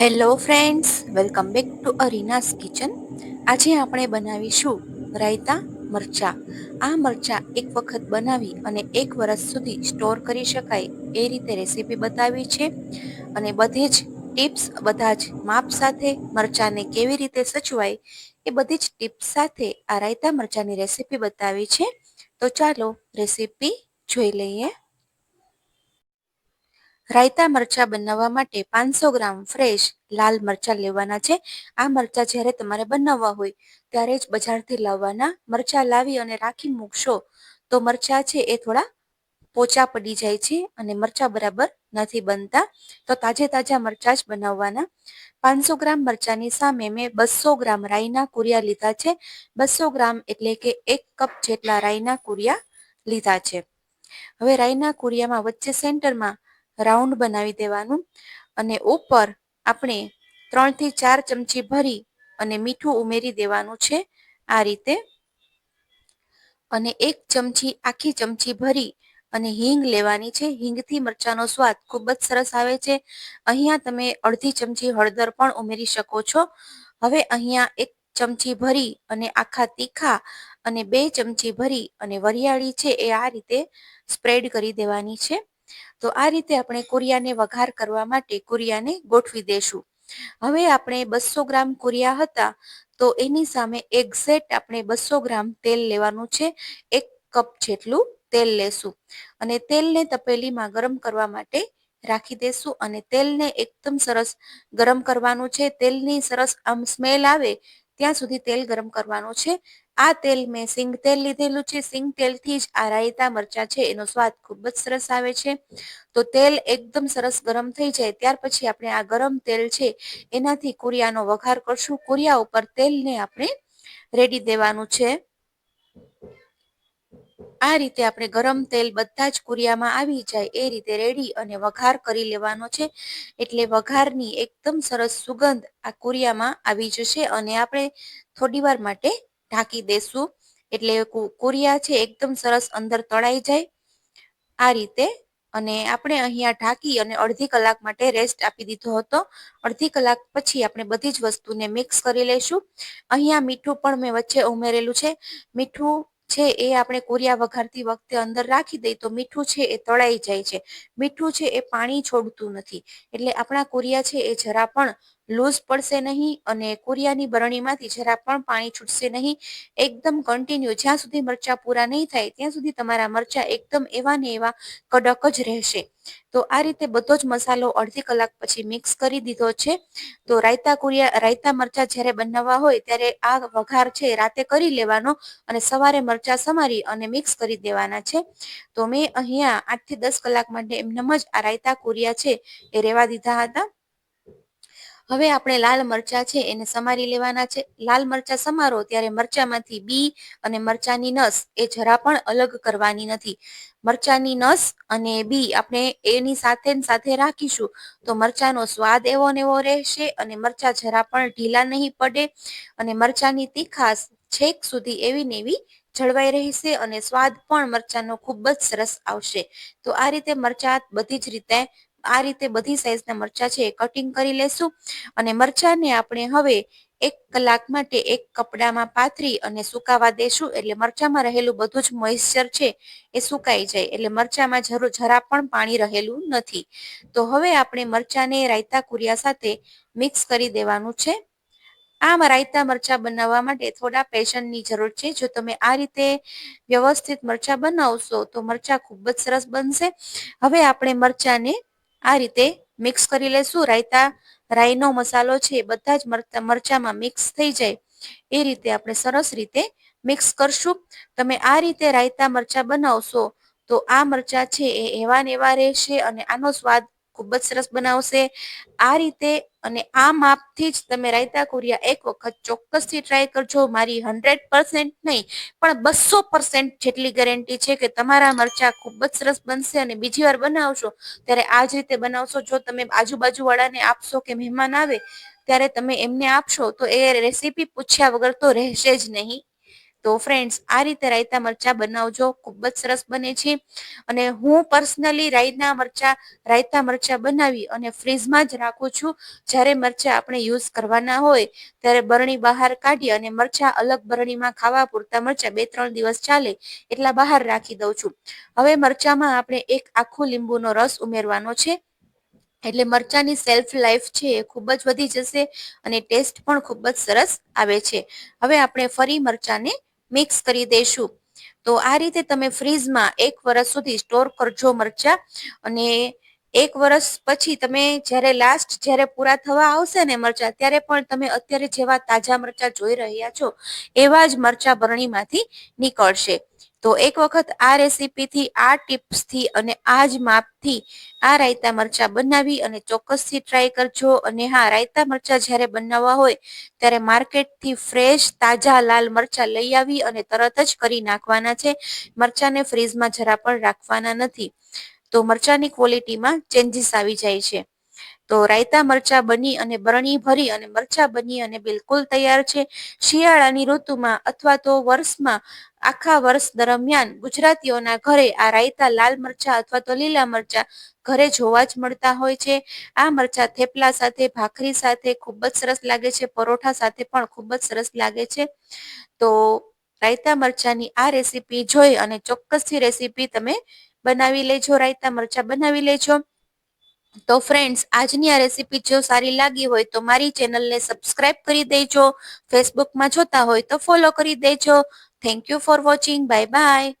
Hello friends welcome back to Arina's kitchen આજે આપણે બનાવીશું રાયતા મરચા. આ મરચા એક વખત બનાવી અને એક વર્ષ સુધી સ્ટોર કરી શકાય એ રીતે રેસીપી બતાવી છે. અને બધે જ ટિપ્સ, બધા જ માપ સાથે મરચાને કેવી રીતે સચવાય એ બધી જ ટિપ્સ સાથે આ રાયતા મરચાની રેસીપી બતાવી છે. તો ચાલો રેસીપી જોઈ લઈએ. રાયતા મરચા બનાવવા માટે પાંચસો ગ્રામ ફ્રેશ લાલ મરચા લેવાના છે. આ મરચા જ્યારે તમારે બનાવવા હોય, ત્યારે જ બજારથી લાવવાના. મરચા લાવી અને રાખી મૂકશો, તો મરચા છે એ થોડા પોચા પડી જાય છે અને મરચા બરાબર નથી બનતા. તો તાજે તાજા મરચા જ બનાવવાના. પાંચસો ગ્રામ મરચાની સામે મેં બસો ગ્રામ રાઈના કુરિયા લીધા છે. બસો ગ્રામ એટલે કે એક કપ જેટલા રાઈના કુરિયા લીધા છે. હવે રાઈના કુરિયામાં વચ્ચે સેન્ટરમાં રાઉન્ડ બનાવી દેવાનું અને ઉપર આપણે ત્રણથી ચાર ચમચી ભરી અને મીઠું ઉમેરી દેવાનું છે આ રીતે. અને એક ચમચી આખી ચમચી ભરી અને હિંગ લેવાની છે. હિંગથી મરચાનો સ્વાદ ખૂબ જ સરસ આવે છે. અહીંયા તમે અડધી ચમચી હળદર પણ ઉમેરી શકો છો. હવે અહીંયા એક ચમચી ભરી અને આખા તીખા અને બે ચમચી ભરી અને વરિયાળી છે એ આ રીતે સ્પ્રેડ કરી દેવાની છે. તો આ રીતે આપણે કુરિયાને વઘાર કરવા માટે કુરિયાને ગોઠવી દેશું. હવે આપણે બસો ગ્રામ કુરિયા હતા, તો એની સામે એક્ઝેક્ટ આપણે બસો ગ્રામ તેલ લેવાનું છે. એક કપ જેટલું તેલ લેશું અને તેલને તપેલીમાં ગરમ કરવા માટે રાખી દેશું અને તેલને એકદમ સરસ ગરમ કરવાનું છે. તેલની સરસ આમ સ્મેલ આવે, ત્યાં સુધી તેલ ગરમ કરવાનું છે. આ તેલ મેં સિંગ તેલ લીધેલું છે. સિંગ તેલથી જ આ રાયતા મરચા છે, એનો સ્વાદ ખૂબ જ સરસ આવે છે. તો તેલ એકદમ સરસ ગરમ થઈ જાય, ત્યાર પછી આપણે આ ગરમ તેલ છે, એનાથી કુરિયાનો વઘાર કરશું. કુરિયા ઉપર તેલને આપણે રેડી દેવાનું છે. આ રીતે આપણે ગરમ તેલ બધા જ કુરિયામાં આવી જાય, એ રીતે રેડી અને વઘાર કરી લેવાનો છે. એટલે વઘારની એકદમ સરસ સુગંધ આ કુરિયામાં આવી જશે અને આપણે થોડી વાર માટે ઢાંકી દેશું. એટલે કુરિયા છે એકદમ સરસ અંદર તળાઈ જાય. આ રીતે અને આપણે અહીંયા ઢાંકી અને અડધી કલાક માટે રેસ્ટ આપી દીધો હતો. અડધી કલાક પછી આપણે બધી જ વસ્તુને મિક્સ કરી લઈશું. અહીંયા મીઠું પણ મેં વચ્ચે ઉમેરેલું છે. મીઠું છે એ આપણે કુરિયા વઘારતી વખતે અંદર રાખી દઈએ તો મીઠું છે એ તળાઈ જાય છે. મીઠું છે એ પાણી છોડતું નથી. એટલે આપણા કુરિયા છે એ જરા પણ લૂઝ પડશે નહીં અને કુરિયાની બરણીમાંથી જરા પણ પાણી છૂટશે નહીં. એકદમ કન્ટિન્યુ જ્યાં સુધી મરચા પૂરા નહીં થાય, ત્યાં સુધી તમારા મરચા એકદમ એવા ને એવા કડક જ રહેશે. તો આ રીતે બધો જ મસાલો અડધી કલાક પછી મિક્સ કરી દીધો છે. તો રાયતા કુરિયા, રાયતા મરચા જ્યારે બનાવવા હોય ત્યારે આ વઘાર છે રાતે કરી લેવાનો અને સવારે મરચા સમારી અને મિક્સ કરી દેવાના છે. તો મેં અહીંયા આઠથી દસ કલાક માટે એમનેમ જ આ રાયતા કુરિયા છે એ રેવા દીધા હતા. હવે આપણે લાલ મરચા છે, એને સમારી લેવાના છે. લાલ મરચા સમારો ત્યારે મરચામાંથી બી અને મરચાની નસ એ જરા પણ અલગ કરવાની નથી. મરચાની નસ અને બી આપણે એની સાથે સાથે રાખીશું તો મરચાનો સ્વાદ એવો ને એવો રહેશે અને મરચા જરા પણ ઢીલા નહીં પડે અને મરચાની તીખાસ છેક સુધી એવી ને એવી જળવાઈ રહેશે અને સ્વાદ પણ મરચાનો ખૂબ જ સરસ આવશે. તો આ રીતે મરચા બધી જ રીતે આ રીતે બધી સાઈઝના મરચા છે એ કટિંગ કરી લેશું. અને મરચાને આપણે હવે એક કલાક માટે એક કપડામાં પાથરી અને સુકાવા દેશું. એટલે મરચામાં રહેલું બધું જ મોઈશ્ચર છે એ સુકાઈ જાય. એટલે મરચામાં જરૂર જરા પણ પાણી રહેલું નથી. તો હવે આપણે મરચાને રાયતા કુરિયા સાથે મિક્સ કરી દેવાનું છે. આમ રાયતા મરચા બનાવવા માટે થોડા પેશનની જરૂર છે. જો તમે આ રીતે વ્યવસ્થિત મરચા બનાવશો તો મરચા ખૂબ જ સરસ બનશે. હવે આપણે મરચાને આ રીતે મિક્સ કરી લેશું. રાયતા રાઈનો મસાલો છે બધા જ મરચામાં મિક્સ થઈ જાય. એ રીતે આપણે સરસ રીતે મિક્સ કરશું. તમે આ રીતે રાયતા, મરચા બનાવશો તો આ મરચા છે એ એવા ને એવા રહેશે અને આનો સ્વાદ ખૂબ જ સરસ બનાવશે. આ રીતે અને આ માપથી જ તમે રાયતા કુરિયા એક વખત ચોક્કસથી ટ્રાય કરજો. મારી હંડ્રેડ પર્સેન્ટ નહીં, પણ બસો પર્સેન્ટ જેટલી ગેરંટી છે કે તમારા મરચા ખૂબ જ સરસ બનશે અને બીજી વાર બનાવશો, ત્યારે આ જ રીતે બનાવશો. જો તમે આજુબાજુવાળાને આપશો કે મહેમાન આવે, ત્યારે તમે એમને આપશો, તો એ રેસીપી પૂછ્યા વગર તો રહેશે જ નહીં. તો ફ્રેન્ડ્સ આ રીતે રાયતા મરચા બનાવજો. ખૂબ જ સરસ બને છે. અને હું પર્સનલી રાયના મરચા, રાયતા મરચા બનાવી અને ફ્રીજમાં જ રાખું છું. જ્યારે મરચા આપણે યુઝ કરવાના હોય, ત્યારે બરણી બહાર કાઢી અને મરચા અલગ બરણીમાં ખાવા પૂરતા મરચા બે ત્રણ દિવસ ચાલે એટલા બહાર રાખી દઉં છું. હવે મરચામાં આપણે એક આખું લીંબુનો રસ ઉમેરવાનો છે. એટલે મરચાની સેલ્ફ લાઈફ છે એ ખૂબ જ વધી જશે અને ટેસ્ટ પણ ખૂબ જ સરસ આવે છે. હવે આપણે ફરી મરચાને મિક્સ કરી દઈશું તો આ રીતે તમે ફ્રીજમાં એક વર્ષ સુધી સ્ટોર કરજો મરચા અને એક વર્ષ પછી તમે જ્યારે લાસ્ટ જ્યારે પૂરા થવા આવશે ને મરચા, ત્યારે પણ તમે અત્યારે જેવા તાજા મરચા જોઈ રહ્યા છો, એવા જ મરચા બરણીમાંથી નીકળશે. તો એક વખત આ રેસીપીથી, આ ટિપ્સથી અને આ જ માપથી આ રાયતા મરચા બનાવી અને ચોક્કસથી ટ્રાય કરજો. અને હા, રાયતા મરચા જ્યારે બનાવવા હોય, ત્યારે માર્કેટથી ફ્રેશ તાજા લાલ મરચા લઈ આવી અને તરત જ કરી નાખવાના છે. મરચાંને ફ્રીઝમાં જરા પણ રાખવાના નથી. તો મરચાંની ક્વોલિટીમાં ચેન્જીસ આવી જાય છે. તો રાયતા મરચા બની અને બરણી ભરી અને મરચા બની અને બિલકુલ તૈયાર છે. શિયાળાની ઋતુમાં અથવા તો વર્ષમાં આખા વર્ષ દરમિયાન ગુજરાતીઓના ઘરે આ રાયતા લાલ મરચા અથવા તો લીલા મરચા ઘરે જોવા જ મળતા હોય છે. આ મરચા થેપલા સાથે, ભાખરી સાથે ખૂબ જ સરસ લાગે છે. પરોઠા સાથે પણ ખૂબ જ સરસ લાગે છે. તો રાયતા મરચાની આ રેસીપી જોઈ અને ચોક્કસથી રેસીપી તમે બનાવી લેજો, રાયતા મરચા બનાવી લેજો. તો ફ્રેન્ડ્સ આજની આ રેસીપી જો સારી લાગી હોય તો મારી ચેનલને સબસ્ક્રાઇબ કરી દેજો. ફેસબુકમાં જોતા હોય તો ફોલો કરી દેજો. Thank you for watching bye bye